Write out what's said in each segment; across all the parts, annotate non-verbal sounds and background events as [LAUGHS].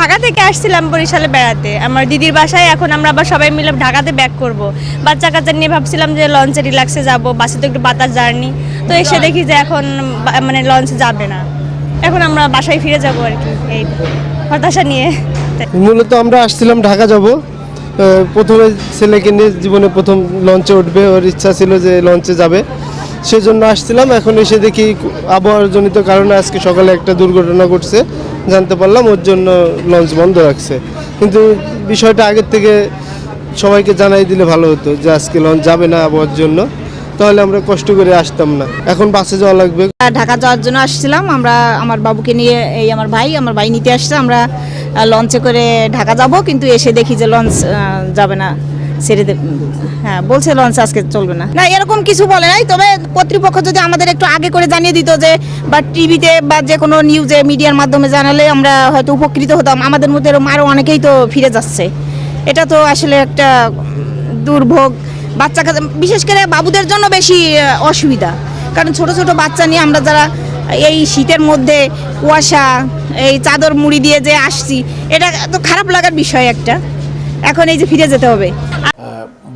ঢাকা থেকে আসছিলাম বরিশালে বেড়াতে। আমার দিদির বাসায় এখন আমরা আবার সবাই মিলে ঢাকাতে ব্যাক করব। বাচ্চা কাচ্চা নিয়ে ভাবছিলাম যে লঞ্চে রিল্যাক্সে যাব বাসে তো একটু বাতাস জার্নি। তো এসে দেখি যে এখন মানে লঞ্চে যাবে না। এখন আমরা বাসায় ফিরে যাব আর কি এই হতাশা নিয়ে। মূলত আমরা আসছিলাম ঢাকা যাব। প্রথমে ছেলেকে নিয়ে জীবনে প্রথম লঞ্চে উঠবে। ওর ইচ্ছা ছিল যে লঞ্চে যাবে। সেজন্য আসছিলাম। এখন এসে দেখি আবহাওয়ার জনিত কারণে আজকে সকালে একটা দুর্ঘটনা ঘটছে, জানতে পারলাম, ওর জন্য লঞ্চ বন্ধ রাখছে। কিন্তু বিষয়টা আগের থেকে সবাইকে জানাই দিলে ভালো হতো যে আজকে লঞ্চ যাবে না আবহাওয়ার জন্য। তাহলে আমরা কষ্ট করে আসতাম না। এখন বাসে যাওয়া লাগবে। ঢাকা যাওয়ার জন্য আসছিলাম। আমরা আমার বাবুকে নিয়ে, এই আমার ভাই আমার ভাই নিতে আসছে। আমরা লঞ্চে করে ঢাকা যাব। কিন্তু এসে দেখি যে লঞ্চ যাবে না। ছেড়ে হ্যাঁ বলছে লঞ্চ আজকে চলবে না। না, এরকম কিছু বলে নাই, তবে কর্তৃপক্ষ যদি আমাদের একটু আগে করে জানিয়ে দিত যে, বা টিভিতে বা যে কোনো নিউজে মিডিয়ার মাধ্যমে জানালে আমরা হয়তো উপকৃত হতাম। আমাদের মধ্যে এরকম আরও অনেকেই তো ফিরে যাচ্ছে। এটা তো আসলে একটা দুর্ভোগ। বাচ্চা বিশেষ করে বাবুদের জন্য বেশি অসুবিধা। কারণ ছোট ছোট বাচ্চা নিয়ে আমরা যারা এই শীতের মধ্যে কুয়াশা, এই চাদর মুড়ি দিয়ে যে আসছি, এটা তো খারাপ লাগার বিষয় একটা। এখন এই যে ফিরে যেতে হবে।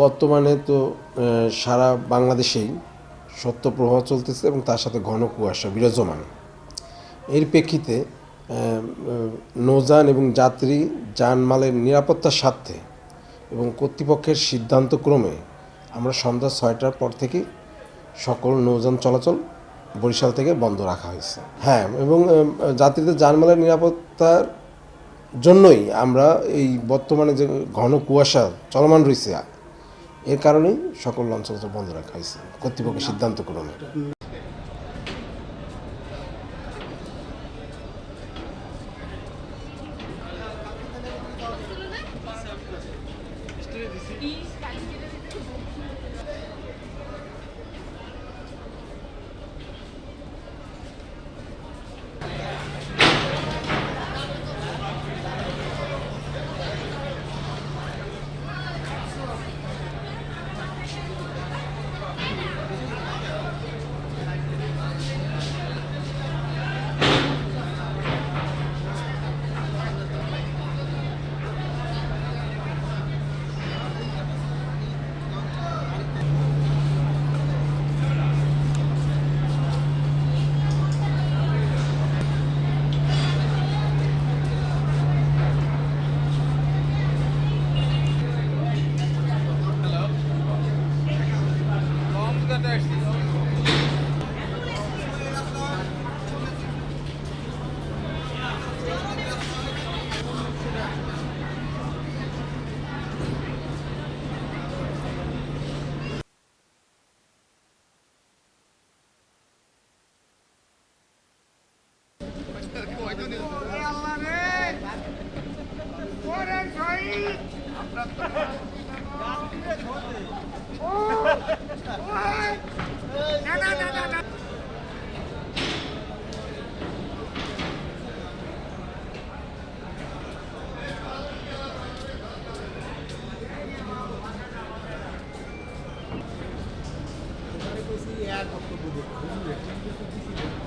বর্তমানে তো সারা বাংলাদেশেই সত্য প্রবাহ চলতেছে এবং তার সাথে ঘন কুয়াশা বিরাজমান। এর প্রেক্ষিতে নৌযান এবং যাত্রী যানমালের নিরাপত্তার স্বার্থে এবং কর্তৃপক্ষের সিদ্ধান্তক্রমে আমরা সন্ধ্যা ছয়টার পর থেকে সকল নৌযান চলাচল বরিশাল থেকে বন্ধ রাখা হয়েছে। হ্যাঁ এবং যাত্রীদের যানমালের নিরাপত্তার জন্যই আমরা এই বর্তমানে যে ঘন কুয়াশা চলমান রয়েছে, এর কারণেই সকল লঞ্চ বন্ধ রাখা হয়েছে। কর্তৃপক্ষের সিদ্ধান্ত ক্রমে [LAUGHS] [LAUGHS] Oh! Temel nokta budur. Özür dilerim.